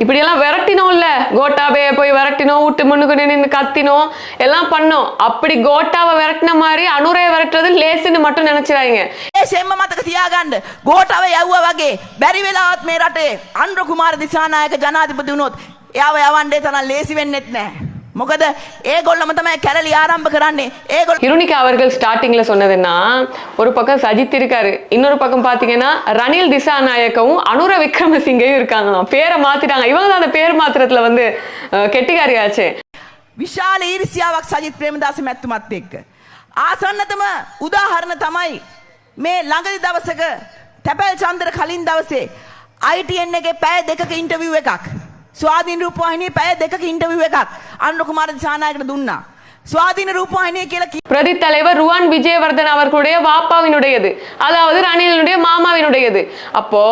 இப்படியெல்லாம் விரட்டினோம்ல கோட்டாபே போய் விரட்டினோம் விட்டு முன்னுக்கு நின்று கத்தினோம் எல்லாம் பண்ணோம் அப்படி கோட்டாவை விரட்டின மாதிரி அனுரையை விரட்டுறது லேசுன்னு மட்டும் நினைச்சிடாதீங்க ඒ සෙම්ම මතක තියාගන්න ගෝටාව යව්ව වගේ බැරි වෙලාවත් මේ රටේ අන්ඩ්‍ර කුමාර දිසානායක ජනාධිපති වුණොත් එයාව යවන්නේ තරම් ලේසි වෙන්නෙත් නැහැ. මොකද ඒගොල්ලම තමයි කැරලි ආරම්භ කරන්නේ. ඒගොල්ල இருணிகா அவர்கள் ஸ்டார்டிங்ல சொன்னதுன்னா ஒரு பக்கம் சஜித் இருக்காரு இன்னொரு பக்கம் பாத்தீங்கன்னா ரணில் திசாநாயக்கவும் அனுர விக்ரமசிங்கையும் இருக்காங்களாம் பேரை மாத்திட்டாங்க இவங்க தான் அந்த பேர் மாத்திரத்துல வந்து அஹ், கெட்டிக்காரியாச்சே විශාල ඊර්ෂ්‍යාවක් සජිත් ප්‍රේමදාස මැතිතුමත් එක්ක. ආසන්නතම උදාහරණ තමයි මේ ළඟදි දවසක තැපැල් චන්දර කලින් දවසේ ITN එකේ පැය දෙකක ඉන්ටර්විව් එකක්. ස්වාධීන රූපවාහිනියේ පැය දෙකක ඉන්ටර්විව් එකක් අනුර කුමාර දිසානායකට දුන්නා. ස්වාධීන රූපවාහිනිය කියලා කි- பிரதி தலைவர் ருவான் விஜயவர்தன் அவர்களுடைய வாப்பாவினுடையது அதாவது ரணிலினுடைய மாமாவினுடையது அப்போ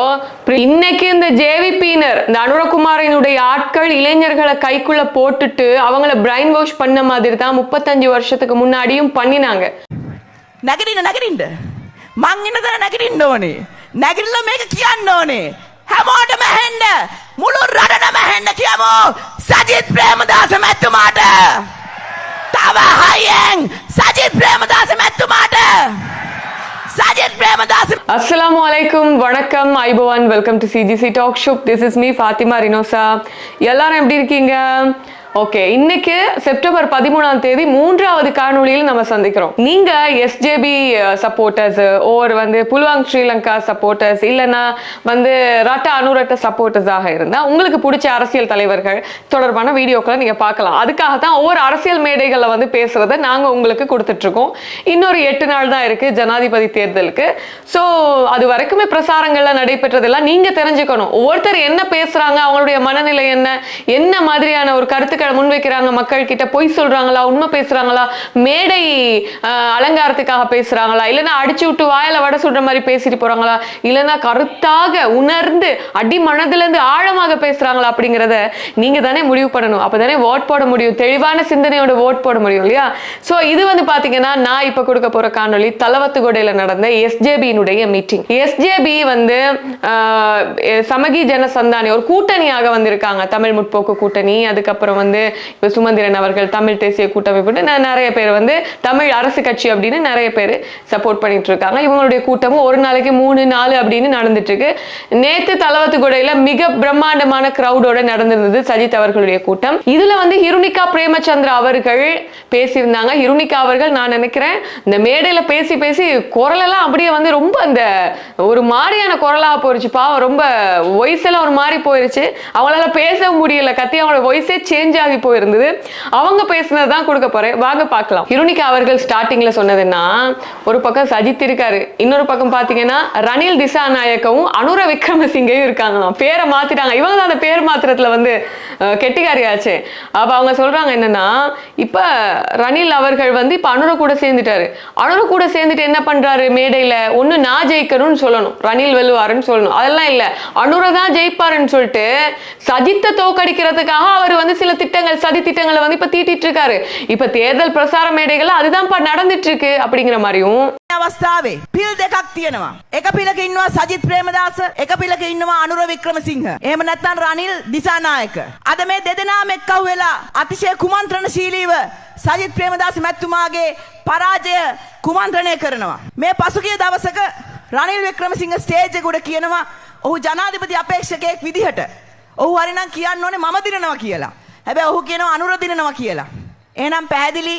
பிர- இன்னைக்கு இந்த ஜேவிபியினர் இந்த அனுரகுமாரினுடைய ஆட்கள் இளைஞர்களை கைக்குள்ள போட்டுட்டு அவங்கள பிரைன் வாஷ் பண்ண மாதிரி தான் முப்பத்தஞ்சு வருஷத்துக்கு முன்னாடியும் பண்ணினாங்க නැගරින්න නැගරින්ට මං ඉන්න තැන නැගරින්න ඕනේ නැගරිල්ල මේක කියන්න ඕනේ හැමෝටම හෙන්න මුළු රටටම හෙන්න කියමු සජිත් ප්‍රේමදාස මැත්තුමාට තව හයියෙන් සජිත් ප්‍රේමදාස මැත්තුමාට සජිත් ප්‍රේමදාස அஸ்ஸலாமு அலைக்கும் வணக்கம் ஐபவான் welcome to CGC talk show this is me Fathima Rinosa எல்லாரும் எப்படி இருக்கீங்க ஓகே இன்னைக்கு செப்டம்பர் பதிமூணாம் தேதி மூன்றாவது காணொலியில் நம்ம சந்திக்கிறோம். நீங்க எஸ்ஜேபி சப்போர்ட்டர்ஸ் ஓர் வந்து புல்வாங் ஸ்ரீலங்கா சப்போர்ட்டர்ஸ் இல்லைன்னா வந்து ரட்ட அனுரட்ட சப்போர்ட்டர்ஸாக இருந்தா உங்களுக்கு பிடிச்ச அரசியல் தலைவர்கள் தொடர்பான வீடியோக்களை நீங்க பார்க்கலாம். அதுக்காக தான் ஒவ்வொரு அரசியல் மேடைகளில் வந்து பேசுறத நாங்க உங்களுக்கு கொடுத்துட்டு இருக்கோம் இன்னொரு எட்டு நாள் தான் இருக்கு ஜனாதிபதி தேர்தலுக்கு. ஸோ அது வரைக்குமே பிரசாரங்கள்லாம் நடைபெற்றதெல்லாம் நீங்க தெரிஞ்சுக்கணும். ஒவ்வொருத்தர் என்ன பேசுறாங்க அவங்களுடைய மனநிலை என்ன என்ன மாதிரியான ஒரு கருத்து கருத்துக்களை முன்வைக்கிறாங்க மக்கள் கிட்ட பொய் சொல்றாங்களா உண்மை பேசுறாங்களா மேடை அலங்காரத்துக்காக பேசுறாங்களா இல்லைன்னா அடிச்சு விட்டு வாயில வடை சுடுற மாதிரி பேசிட்டு போறாங்களா இல்லைன்னா கருத்தாக உணர்ந்து அடி மனதுல இருந்து ஆழமாக பேசுறாங்களா அப்படிங்கிறத நீங்க தானே முடிவு பண்ணணும். அப்பதானே ஓட் போட முடியும். தெளிவான சிந்தனையோட ஓட் போட முடியும் இல்லையா? சோ இது வந்து பாத்தீங்கன்னா நான் இப்ப கொடுக்க போற காணொளி தலவத்துகொடையில நடந்த எஸ்ஜேபியினுடைய மீட்டிங் எஸ்ஜேபி வந்து ஆஹ், ஜன சமகி ஜனசந்தானி ஒரு கூட்டணியாக வந்திருக்காங்க. தமிழ் முற்போக்கு கூட்டணி அதுக்கப்புறம் வந்து வந்து இப்போ சுமந்திரன் அவர்கள் தமிழ் தேசிய கூட்டமைப்பு ந- நிறைய பேர் வந்து தமிழ் அரசு கட்சி அப்படின்னு நிறைய பேர் சப்போர்ட் பண்ணிட்டு இருக்காங்க இவங்களுடைய கூட்டமும் ஒரு நாளைக்கு மூணு நாலு அப்படின்னு நடந்துட்டு இருக்கு நேத்து தலவத்துகுடையில மிக பிரம்மாண்டமான கிரௌடோட நடந்திருந்தது சஜித் அவர்களுடைய கூட்டம். இதுல வந்து ஹிருணிகா பிரேமச்சந்திரா அவர்கள் பேசியிருந்தாங்க. ஹிருணிகா அவர்கள் நான் நினைக்கிறேன் இந்த மேடையில பேசி பேசி குரலெல்லாம் அப்படியே வந்து ரொம்ப அந்த ஒரு மாதிரியான குரலா போயிருச்சு. பாவம் ரொம்ப voice எல்லாம் ஒரு மாதிரி போயிருச்சு. அவங்களால பேச முடியல. கத்தி அவங்களோட வாய்ஸே சேஞ்ச் ஆகி போயிருந்தது. அவங்க பேசுனது தான் கொடுக்க போறேன். வாங்க பார்க்கலாம். ஹிருணிகா அவர்கள் ஸ்டார்டிங்ல சொன்னதுன்னா ஒரு பக்கம் சஜித் இருக்காரு. இன்னொரு பக்கம் பாத்தீங்கன்னா ரணில் திசாநாயக்கவும் அனுர விக்ரமசிங்கையும் இருக்காங்களாம். பேரை மாத்திட்டாங்க. இவங்க தான் அந்த பேர் மாத்திரத்துல வந்து கெட்டிக்காரி ஆச்சு அப்ப அவங்க சொல்றாங்க என்னன்னா இப்ப ரணில் அவர்கள் வந்து இப்ப அனுர கூட சேர்ந்துட்டாரு. அனுர கூட சேர்ந்துட்டு என்ன பண்றாரு மேடையில? ஒண்ணு நான் ஜெயிக்கணும்னு சொல்லணும். ரணில் வெல்லுவாருன்னு சொல்லணும். அதெல்லாம் இல்ல. அனுர தான் ஜெயிப்பாருன்னு சொல்லிட்டு சஜித்தை தோக்கடிக்கிறதுக்காக அவர் வந்து சில திட்டங்கள் சதி திட்டங்களை வந்து இப்ப தீட்டிட்டு இருக்காரு இப்ப தேர்தல் பிரசார மேடைகள்ல அதுதான் இப்ப நடந்துட்டு இருக்கு அப்படிங்கிற மாதிரியும் අවස්ථාවේ පිල් දෙකක් තියෙනවා. එක පිලක ඉන්නවා සජිත් ප්‍රේමදාස එක පිලක ඉන්නවා අනුර වික්‍රමසිංහ. එහෙම නැත්නම් රනිල් දිසානායක. අද මේ දෙදෙනාම එක්කව වෙලා අතිශය කුමන්ත්‍රණශීලීව සජිත් ප්‍රේමදාස මැතිතුමාගේ පරාජය කුමන්ත්‍රණය කරනවා. මේ පසුගිය දවසක රනිල් වික්‍රමසිංහ ස්ටේජ් එක උඩ කියනවා ඔහු ජනාධිපති අපේක්ෂකයෙක් විදිහට. ඔහු හරිනම් කියන්න ඕනේ මම දිනනවා කියලා. හැබැයි ඔහු කියනවා අනුර දිනනවා කියලා. එහෙනම් පැහැදිලි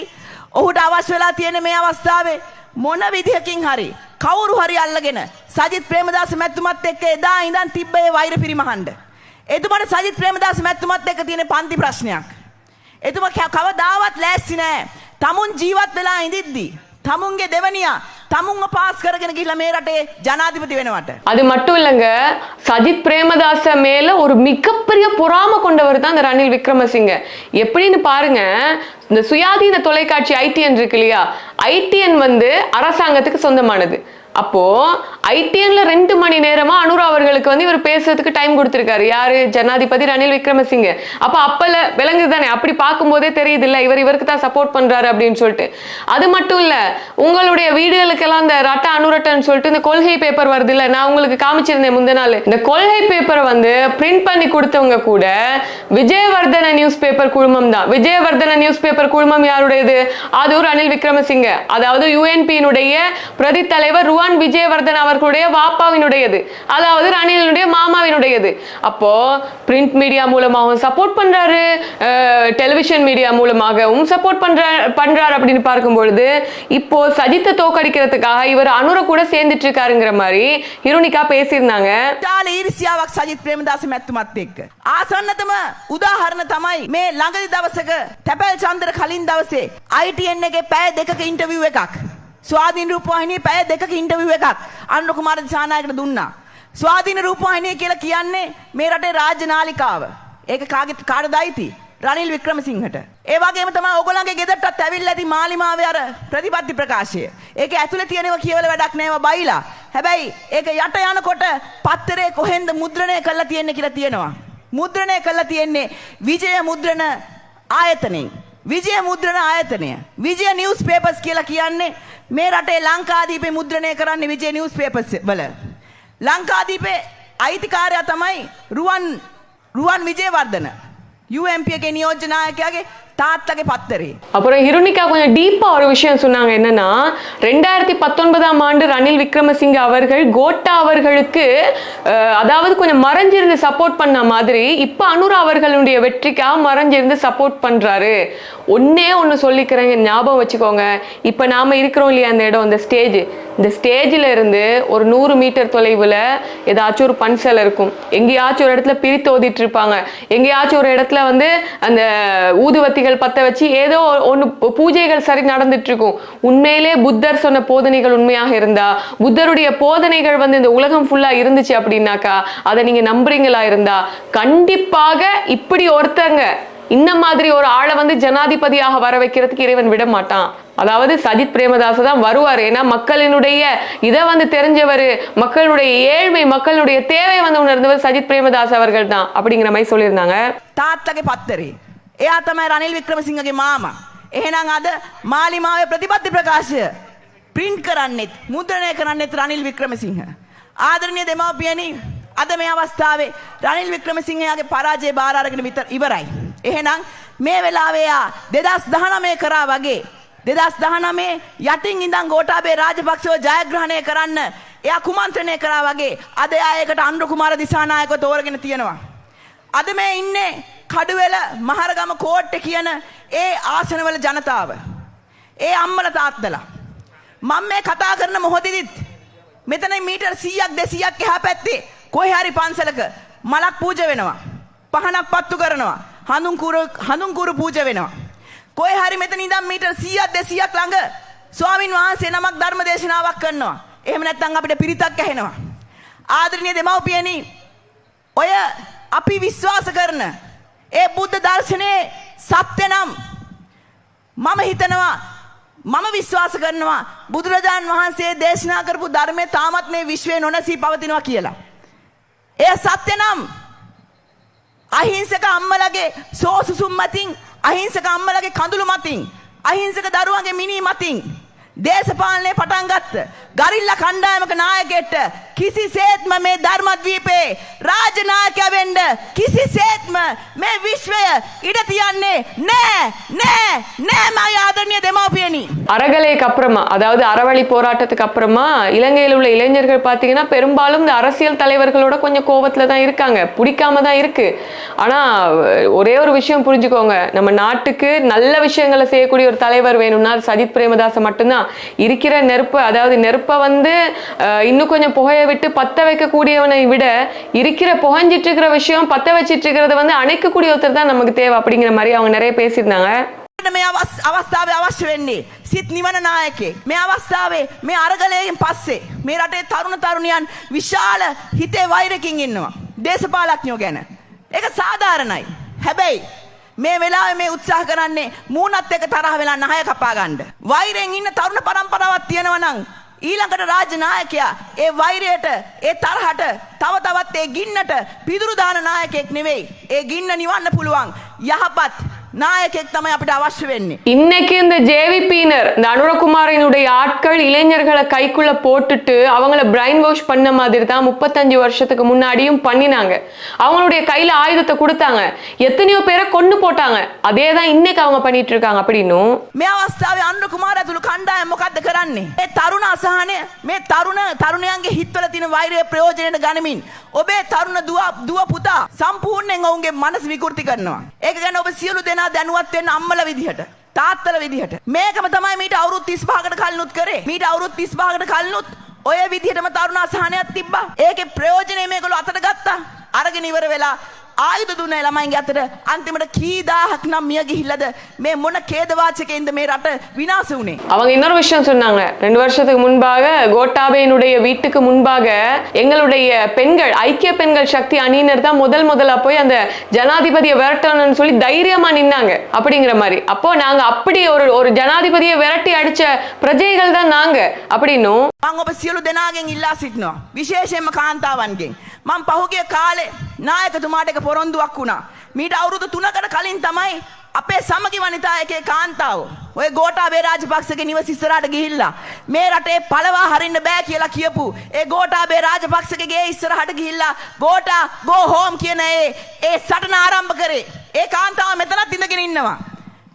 ඔහුට අවශ්‍ය වෙලා තියෙන මේ අවස්ථාවේ මොන විදිහකින් හරි කවුරු හරි අල්ලගෙන සජිත් ප්‍රේමදාස මැතිතුමත් එක්ක එදා ඉඳන් තිබ්බ ඒ වෛර පිරිමහන්න. එතුමාට සජිත් ප්‍රේමදාස මැතිතුමත් එක්ක තියෙන පන්ති ප්‍රශ්නයක්. එතුමා ක- කවදාවත් ලෑස්ති නෑ. තමුන් ජීවත් වෙලා ඉඳිද්දි තමුන්ගේ දෙවනියා තමුන්ව පාස් කරගෙන ගිහිල්ලා මේ රටේ ජනාධිපති වෙනවට. அது மட்டும் இல்லைங்க சஜித் பிரேமதாச மேல ஒரு மிகப்பெரிய பொறாம கொண்டவர் தான் இந்த ரணில் விக்ரமசிங்க எப்படின்னு பாருங்க இந்த சுயாதீன தொலைக்காட்சி ஐடிஎன் இருக்கு இல்லையா ஐடிஎன் வந்து அரசாங்கத்துக்கு சொந்தமானது அப்போ ஐடிஎன்ல ரெண்டு மணி நேரமா அனுரா அவர்களுக்கு வந்து இவர் பேசுறதுக்கு டைம் கொடுத்திருக்காரு. யாரு? ஜனாதிபதி ரணில் விக்ரமசிங்க. அப்ப அப்பல விளங்குது தானே. அப்படி பார்க்கும்போதே தெரியுது இல்ல இவர் இவருக்கு தான் சப்போர்ட் பண்றாரு அப்படின்னு சொல்லிட்டு. அது மட்டும் இல்ல உங்களுடைய வீடுகளுக்கெல்லாம் இந்த ரட்ட அனுரட்டன்னு சொல்லிட்டு இந்த கொள்கை பேப்பர் வருது இல்ல நான் உங்களுக்கு காமிச்சிருந்தேன் முந்தின நாள். இந்த கொள்கை பேப்பரை வந்து பிரிண்ட் பண்ணி கொடுத்தவங்க கூட விஜயவர்தன நியூஸ் பேப்பர் குழுமம் தான். விஜயவர்தன நியூஸ் பேப்பர் குழுமம் யாருடையது? அது ஒரு அனில் விக்ரமசிங்க. அதாவது யூஎன்பியினுடைய பிரதி தலைவர் ருவான் விஜயவர்தன் அவர்களுடைய வாப்பாவினுடையது அதாவது ரணிலினுடைய மாமாவினுடையது அப்போ பிரிண்ட் மீடியா மூலமாகவும் சப்போர்ட் பண்றாரு டெலிவிஷன் மீடியா மூலமாகவும் சப்போர்ட் பண்ற பண்றாரு அப்படின்னு பார்க்கும் பொழுது இப்போ சஜித்தை தோக்கடிக்கிறதுக்காக இவர் அனுர கூட சேர்ந்துட்டு இருக்காருங்கிற மாதிரி ஹிருனிகா பேசியிருந்தாங்க ටාල ඊර්සියාවක් සජිත් ප්‍රේමදාස මැත්තුමත් එක්ක. ආසන්නතම උදාහරණ තමයි මේ ළඟදි දවසක තැපැල් චන්දර කලින් දවසේ ITN එකේ පැය දෙකක ඉන්ටවිව් එකක්. ස්වාධීන රූපවාහිනී පැය දෙකක ඉන්ටවිව් එකක් අනුර කුමාර දිසානායකට දුන්නා. ස්වාධීන රූපවාහිනිය කියලා කියන්නේ මේ රටේ රාජ්‍ය නාලිකාව. ඒක කාගෙත් කාටද අයිති? රනිල් වික්‍රමසිංහට. ඒ වගේම තමයි ඕගොල්ලන්ගේ ගෙදරටත් ඇවිල්ලා ඇති මාලිමාවේ අර ප්‍රතිපත්ති ප්‍රකාශය. ඒක ඇතුලේ තියෙනවා කියවල වැඩක් නෑව බයිලා. හැබැයි ඒක යට යනකොට පත්තරේ කොහෙන්ද මුද්‍රණය කරලා තියෙන්නේ කියලා තියෙනවා. මුද්‍රණය කරලා තියෙන්නේ විජය මුද්‍රණ ආයතනයෙන්. විජය මුද්‍රණ ආයතනය. විජය නිවස් පේපර්ස් කියලා කියන්නේ මේ රටේ ලංකාදීපේ මුද්‍රණය කරන්නේ විජය නිවස් පේපර්ස් වල. ලංකාදීපේ අයිතිකාරයා තමයි රුවන් රුවන් විජේවර්ධන. UMP එකේ නියෝජ්‍ය නායකයාගේ தாத்தாக்கு பத்தரு அப்புறம் ஹிருனிகா கொஞ்சம் டீப்பா ஒரு விஷயம் சொன்னாங்க என்னன்னா ரெண்டாயிரத்தி பத்தொன்பதாம் ஆண்டு ரணில் விக்ரமசிங்க அவர்கள் கோட்டா அவர்களுக்கு அதாவது கொஞ்சம் மறைஞ்சிருந்து சப்போர்ட் பண்ண மாதிரி இப்போ அனுரா அவர்களுடைய வெற்றிக்காக மறைஞ்சிருந்து சப்போர்ட் பண்றாரு. ஒன்னே ஒண்ணு சொல்லிக்கிறேங்க ஞாபகம் வச்சுக்கோங்க. இப்போ நாம இருக்கிறோம் இல்லையா அந்த இடம் அந்த ஸ்டேஜ் இந்த ஸ்டேஜில் இருந்து ஒரு நூறு மீட்டர் தொலைவில் ஏதாச்சும் ஒரு பன்சல் இருக்கும். எங்கேயாச்சும் ஒரு இடத்துல பிரித்து ஓதிட்டு இருப்பாங்க. எங்கேயாச்சும் ஒரு இடத்துல வந்து அந்த ஊதுவத்திகள் விளக்குகள் பற்ற வச்சு ஏதோ ஒன்று பூஜைகள் சரி நடந்துட்டு இருக்கும் உண்மையிலே புத்தர் சொன்ன போதனைகள் உண்மையாக இருந்தா புத்தருடைய போதனைகள் வந்து இந்த உலகம் ஃபுல்லா இருந்துச்சு அப்படின்னாக்கா அதை நீங்க நம்புறீங்களா இருந்தா கண்டிப்பாக இப்படி ஒருத்தங்க இந்த மாதிரி ஒரு ஆளை வந்து ஜனாதிபதியாக வர வைக்கிறதுக்கு இறைவன் விட மாட்டான். அதாவது சஜித் பிரேமதாஸ் தான் வருவார். ஏன்னா மக்களினுடைய இதை வந்து தெரிஞ்சவர் மக்களுடைய ஏழ்மை மக்களுடைய தேவை வந்து உணர்ந்தவர் சஜித் பிரேமதாஸ் அவர்கள் தான் அப்படிங்கிற மாதிரி சொல்லியிருந்தாங்க. தாத்தகை பத்தரி. එයා තමයි රනිල් වික්‍රමසිංහගේ මාම. එහෙනම් අද මාලිමාවේ ප්‍රතිපත්ති ප්‍රකාශය ප්‍රින්ට් කරන්නෙත් මුද්‍රණය කරන්නෙත් රනිල් වික්‍රමසිංහ. ආදරණීය දෙමව්පියනි අද මේ අවස්ථාවේ රනිල් වික්‍රමසිංහයාගේ පරාජය බාර අරගෙන විතර ඉවරයි. එහෙනම් මේ වෙලාවේ යා 2019 කරා වගේ 2019 යටින් ඉඳන් ගෝඨාභය රාජපක්ෂව ජයග්‍රහණය කරන්න එයා කුමන්ත්‍රණය කරා වගේ අද එයා ඒකට අනුර කුමාර දිසානායකව තෝරගෙන තියෙනවා. අද මේ ඉන්නේ කඩුවෙල මහරගම කෝට්ට කියන ඒ ආසනවල ජනතාව. ඒ අම්මල තාත්තලා. මං මේ කතා කරන මොහොතදිත් මෙතන මීටර් සීයක් දෙසියක් එහා පැත්තේ කොහේ හරි පන්සලක මලක් පූජ වෙනවා. පහනක් පත්තු කරනවා. හඳුන්කුරු හඳුන්කුරු පූජ වෙනවා. කොහේ හරි මෙතන ඉඳන් මීටර් 100ක් 200ක් ළඟ ස්වාමින් වහන්සේ නමක් ධර්ම දේශනාවක් කරනවා. එහෙම නැත්නම් අපිට පිරිතක් ඇහෙනවා. ආදරණීය දෙමව්පියනි ඔය අපි විශ්වාස කරන ඒ බුද්ධ දර්ශනයේ සත්‍ය නම් මම හිතනවා මම විශ්වාස කරනවා බුදුරජාණන් වහන්සේ දේශනා කරපු ධර්මය තාමත් මේ විශ්වය නොනැසී පවතිනවා කියලා. එය සත්‍ය නම් අහිංසක අම්මලගේ සෝසුසුම් මතින් අහිංසක අම්මලගේ කඳුළු මතින් අහිංසක දරුවන්ගේ මිනී මතින් දේශපාලනය පටන් ගත්ත ගරිල්ල කණ්ඩායමක නායකෙට කිසිසේත්ම මේ ධර්මද්වීපේ රාජනායකයා වෙන්න කිසිසේත්ම මේ විශ්වය ඉඩ තියන්නේ නෑ නෑ නෑ මගේ ආදරණීය දෙමව්පියනි அறகலைக்கு அப்புறமா அதாவது அறவழி போராட்டத்துக்கு அப்புறமா இலங்கையில் உள்ள இளைஞர்கள் பார்த்தீங்கன்னா பெரும்பாலும் இந்த அரசியல் தலைவர்களோட கொஞ்சம் கோபத்துல தான் இருக்காங்க பிடிக்காம தான் இருக்கு ஆனா ஒரே ஒரு விஷயம் புரிஞ்சுக்கோங்க நம்ம நாட்டுக்கு நல்ல விஷயங்களை செய்யக்கூடிய ஒரு தலைவர் வேணும்னா அது சஜித் பிரேமதாச மட்டும்தான் இருக்கிற நெருப்பு அதாவது நெருப்பை வந்து அஹ், இன்னும் கொஞ்சம் புகைய விட்டு பத்த வைக்கக்கூடியவனை விட இருக்கிற புகைஞ்சிட்டு இருக்கிற விஷயம் பத்த வச்சிட்டு இருக்கிறத வந்து அணைக்கக்கூடிய ஒருத்தர் தான் நமக்கு தேவை அப்படிங்கிற மாதிரி அவங்க நிறைய பேசியிருந்தாங்க මේ අවස්- අවස්ථාවේ අවශ්‍ය වෙන්නේ සිත් නිවන නායකේ මේ අවස්ථාවේ මේ අරගලයෙන් පස්සේ මේ රටේ තරුණ තරුණියන් විශාල හිතේ වෛරකින් ඉන්නවා දේශපාලඥයෝ ගැන ඒක සාධාරණයි හැබැයි මේ වෙලාවේ මේ උත්සාහ කරන්නේ මූණත් එක තරහ වෙලා නහය කපා ගන්න වෛරෙන් ඉන්න තරුණ පරම්පරාවක් තියෙනවා නම් ඊළඟට රාජ්‍ය නායකයා ඒ වෛරයට ඒ තරහට තව තවත් ඒ ගින්නට පිදුරු දාන නායකයෙක් නෙවෙයි. ඒ ගින්න නිවන්න පුළුවන් යහපත් නායකයෙක් තමයි අපිට අවශ්‍ය වෙන්නේ. இன்னைக்கு இந்த ஜேவிபியினர் இந்த அனுரகுமாரினுடைய ஆட்கள் இளைஞர்களை கைக்குள்ள போட்டுட்டு அவங்கள பிரைன் வாஷ் பண்ண மாதிரி தான் முப்பத்தஞ்சு வருஷத்துக்கு முன்னாடியும் பண்ணினாங்க அவங்களுடைய கையில ஆயுதத்தை கொடுத்தாங்க எத்தனையோ பேரை கொண்டு போட்டாங்க அதே தான் இன்னைக்கு அவங்க பண்ணிட்டு இருக்காங்க அப்படின்னும் මේ අවස්ථාවේ අන්න කුමාර ඇතුළු කණ්ඩායම මොකක්ද කරන්නේ. ඒ තරුණ අසහනය මේ තරුණ තරුණයන්ගේ හිත්වල තියෙන වෛරය ප්‍රයෝජනයට ගනිමින් ඔබේ තරුණ දුව දුව පුතා සම්පූර්ණයෙන් ඔවුන්ගේ මනස විකෘති කරනවා. ඒක ගැන ඔබ සියලු දෙනා දැනුවත් වෙන්න අම්මල විදිහට. තාත්තල විදිහට මේකම තමයි මීට අවුරුදු 35කට කලිනුත් කරේ. මීට අවුරුදු 35කට කලිනුත් ඔය විදිහටම තරුණ අසහනයක් තිබ්බා. ඒකේ ප්‍රයෝජනය මේගොල්ලෝ අතට ගත්තා. අරගෙන ඉවර වෙලා ආයුධ දුන්න ඒ ළමයින්ගේ අතට අන්තිමට කී දාහක් නම් මිය ගිහිල්ලද මේ මොන ඛේදවාචකයෙන්ද මේ රට විනාශ වුණේ அவங்க இன்னொரு விஷயம் சொன்னாங்க ரெண்டு வருஷத்துக்கு முன்பாக கோட்டாபேனுடைய வீட்டுக்கு முன்பாக எங்களுடைய பெண்கள் ஐக்கிய பெண்கள் சக்தி அணியினர் தான் முதல் முதலா போய் அந்த ஜனாதிபதியை விரட்டணும்னு சொல்லி தைரியமா நின்னாங்க அப்படிங்கிற மாதிரி அப்போ நாங்க அப்படி ஒரு ஒரு ஜனாதிபதியை விரட்டி அடிச்ச பிரஜைகள் தான் நாங்க அப்படின்னும் මං ඔබ සියලු දෙනාගෙන් ඉල්ලා සිටිනවා විශේෂයෙන්ම කාන්තාවන්ගෙන් මං පහුගිය කාලේ නායකතුමාට එක පොරොන්දුවක් වුණා. මීට අවුරුදු තුනකට කලින් තමයි අපේ සමගි වනිතා එකේ කාන්තාව ඔය ගෝටාබේ රාජපක්ෂගේ නිවස ඉස්සරහට ගිහිල්ලා මේ රටේ පළවා හරින්න බෑ කියලා කියපු ඒ ගෝටාබේ රාජපක්ෂගේ ඉස්සරහට ගිහිල්ලා ගෝටා ගෝ හෝම් කියන ඒ ඒ සටන ආරම්භ කරේ. ඒ කාන්තාව මෙතනත් ඉඳගෙන ඉන්නවා.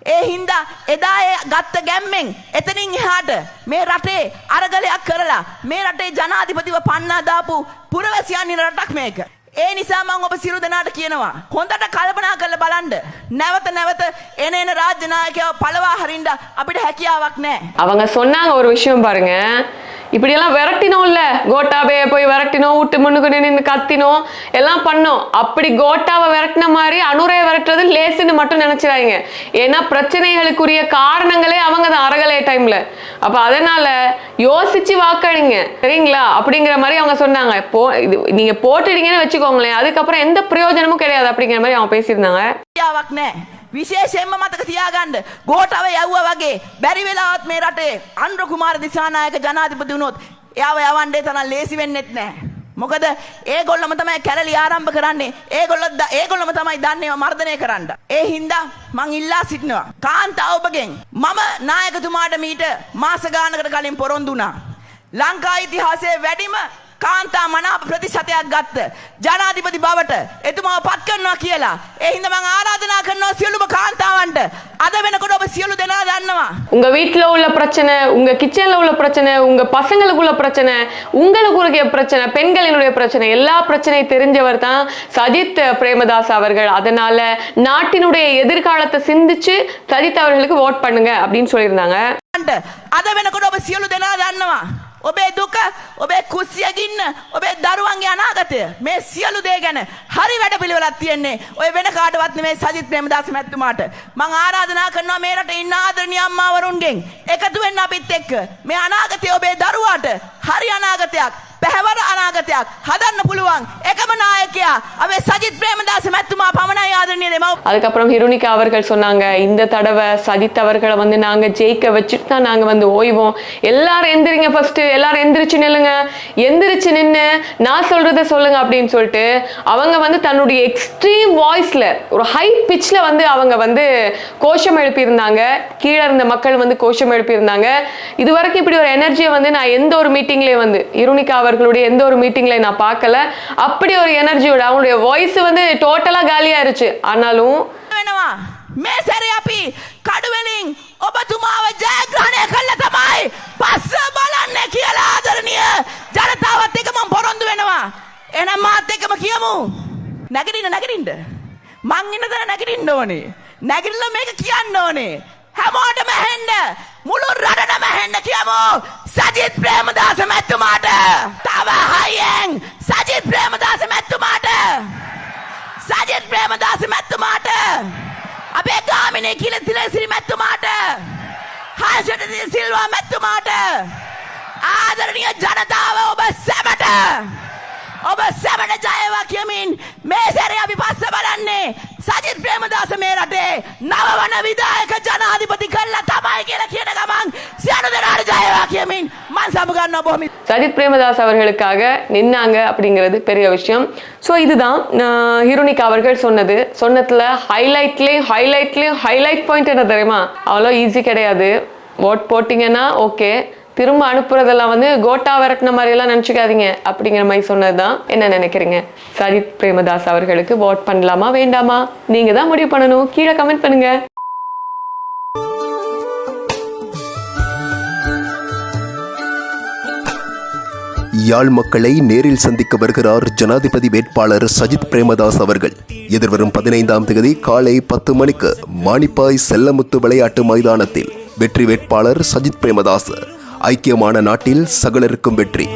ඒ හින්දා එදා ඒ ගත්ත ගැම්මෙන් එතනින් එහාට මේ රටේ අරගලයක් කරලා මේ රටේ ජනාධිපතිව පන්නා දාපු පුරවැසියන් ඉන්න රටක් මේක. ඒ නිසා මං ඔබ සිරු දෙනාට කියනවා. හොඳට කල්පනා කරලා බලන්න. නැවත නැවත එන එන රාජ්‍ය නායකයව පළවා හරින්න අපිට හැකියාවක් නැහැ. அவங்க சொன்னாங்க ஒரு விஷயம் பாருங்க இப்படியெல்லாம் விரட்டினோம்ல. கோட்டாவே போய் விரட்டினோம் விட்டு முன்னுக்கு நின்று கத்தினோம் எல்லாம் பண்ணோம். அப்படி கோட்டாவை விரட்டின மாதிரி அனுரையை விரட்டுறது லேசுன்னு மட்டும் நினைச்சிடாங்க ஏன்னா பிரச்சனைகளுக்குரிய காரணங்களே அவங்க தான் அறகலை டைம்ல அப்ப அதனால யோசிச்சு வாக்களிங்க. சரிங்களா? அப்படிங்கிற மாதிரி அவங்க சொன்னாங்க. போ இது நீங்க போட்டுட்டீங்கன்னு வச்சுக்கோங்களேன். அதுக்கப்புறம் எந்த பிரயோஜனமும் கிடையாது அப்படிங்கிற மாதிரி அவங்க பேசியிருந்தாங்க. විශේෂයෙන්ම මතක තියාගන්න ගෝටාව යව්වා වගේ බැරි වෙලාවත් මේ රටේ අන්ද්‍ර කුමාර දිසානායක ජනාධිපති වුණොත් එයාව යවන්නේ තරම් ලේසි වෙන්නෙත් නැහැ. මොකද ඒගොල්ලම තමයි කැරලි ආරම්භ කරන්නේ ඒගොල්ලො ඒගොල්ලම තමයි දන්නේව මර්ධනය කරන්න. ඒ හින්දා මං ඉල්ලා සිටිනවා. කාන්තාව ඔබගෙන් මම නායකතුමාට මීට මාස ගානකට කලින් පොරොන්දු වුණා. ලංකා ඉතිහාසයේ වැඩිම කාන්තා මනාප ප්‍රතිශතයක් ගත්ත ජනාධිපති බවට එතුමාව පත් කරනවා කියලා. ඒ හින්දා මං ආරාධනා කරනවා සියලුම කාන්තාවන්ට අද වෙනකොට ඔබ සියලු දෙනා දන්නවා. உங்க வீட்ல உள்ள பிரச்சனை உங்க கிச்சன்ல உள்ள பிரச்சனை உங்க பசங்களுக்குள்ள பிரச்சனை உங்களுக்கு பிரச்சனை பெண்களினுடைய பிரச்சனை எல்லா பிரச்சனையும் தெரிஞ்சவர் தான் சஜித் பிரேமதாஸ் அவர்கள் அதனால நாட்டினுடைய எதிர்காலத்தை சிந்திச்சு சஜித் அவர்களுக்கு ஓட் பண்ணுங்க அப்படின்னு சொல்லியிருந்தாங்க න්ට අද වෙනකොට ඔබ සියලු දෙනා දන්නවා. ඔබේ දුක ඔබේ කුස්සියගින්න ඔබේ දරුවන්ගේ අනාගතය. මේ සියලු දේ ගැන හරි වැඩ පිළිවෙලක් තියෙන්නේ ඔය වෙන කාටවත් නෙමේ සජිත් ප්‍රේමදාස මැතිතුමාට. මං ආරාධනා කරනවා මේ රට ඉන්න ආදරණීය අම්මාවරුන්ගෙන් එකතු වෙන්න අපිත් එක්ක. මේ අනාගතය ඔබේ දරුවාට හරි අනාගතයක්. පැහැවර අනාගතයක් හදන්න පුළුවන් එකම නායකයා අපේ සජිත් ප්‍රේමදාස මැතිතුමා පමණයි ආදරණීය දෙමව් அதுக்கப்புறம் ஹிருனிகா அவர்கள் சொன்னாங்க இந்த தடவை சஜித் அவர்களை வந்து நாங்க ஜெயிக்க வச்சுட்டு தான் நாங்க வந்து ஓய்வோம் எல்லாரும் எந்திரிங்க ஃபர்ஸ்ட் எல்லாரும் எந்திரிச்சு நில்லுங்க எந்திரிச்சு நின்று நான் சொல்றத சொல்லுங்க அப்படின்னு சொல்லிட்டு அவங்க வந்து தன்னுடைய எக்ஸ்ட்ரீம் வாய்ஸ்ல ஒரு ஹை பிச்ல வந்து அவங்க வந்து கோஷம் எழுப்பியிருந்தாங்க கீழே இருந்த மக்கள் வந்து கோஷம் எழுப்பியிருந்தாங்க இது வரைக்கும் இப்படி ஒரு எனர்ஜியை வந்து நான் எந்த ஒரு மீட்டிங்லயும் வந்து இருணிகா அவர்களுடைய எந்த ஒரு மீட்டிங்லயும் நான் பார்க்கல அப்படி ஒரு எனர்ஜியோட அவங்களுடைய வாய்ஸ் வந்து டோட்டலா காலியாயிருச்சு ஆனாலும் වෙනවා මේ සැරේ අපි කඩුවලින් ඔබතුමාව ජයග්‍රහණය කල්ල තමයි පස්ස බලන්න කියලා ආදරණය ජනතාවත් එක මං පොරොන්දු වෙනවා එනම් මාත් එකම කියමු නැගටින්න නැගටින්ට මං ඉන්න තර නැගටින්ට ඕනේ නැගිල්ල මේක කියන්න ඕනේ හැමෝටම හෙන්ඩ මුළු රටටම හෙන්ඩ කියමු සජිත් ප්‍රේමදාස මැත්තුමාට ගාමිනේ කියල තිලසිරි මැත්තුමාට. හර්ෂට සිල්වා මැත්තුමාට. ආදරණය ජනතාව ඔබ සැමට. ඔබ සැමට ජයවා කියමින් මේ සැරේ අපි පස්ස බලන්නේ සජිත් ප්‍රේමදාස මේ රටේ නවවන විදායක ජනාධිපති කල්ලා තමයි කියලා කියන ගමන් සියලු දෙනාට ජයවා කියමින් මං සමුගන්න බොහොම சஜித் பிரேமதாஸ் அவர்களுக்காக நின்னாங்க அப்படிங்கிறது பெரிய விஷயம் ஸோ இதுதான் ஆஹ், ஹிருனிகா அவர்கள் சொன்னது சொன்னதுல ஹைலைட்லேயும் ஹைலைட்லேயும் ஹைலைட் பாயிண்ட் என்ன தெரியுமா அவ்வளோ ஈஸி கிடையாது ஓட் போட்டிங்கன்னா ஓகே திரும்ப அனுப்புறதெல்லாம் வந்து கோட்டா விரட்டின மாதிரி எல்லாம் நினச்சிக்காதீங்க. அப்படிங்கிற மாதிரி சொன்னது தான் என்ன நினைக்கிறீங்க? சஜித் பிரேமதாஸ் அவர்களுக்கு ஓட் பண்ணலாமா வேண்டாமா? நீங்க தான் முடிவு பண்ணணும். கீழே கமெண்ட் பண்ணுங்க. யாழ் மக்களை நேரில் சந்திக்க வருகிறார் ஜனாதிபதி வேட்பாளர் சஜித் பிரேமதாஸ் அவர்கள். எதிர்வரும் பதினைந்தாம் தேதி காலை பத்து மணிக்கு மாணிப்பாய் செல்லமுத்து விளையாட்டு மைதானத்தில் வெற்றி வேட்பாளர் சஜித் பிரேமதாஸ். ஐக்கியமான நாட்டில் சகலருக்கும் வெற்றி.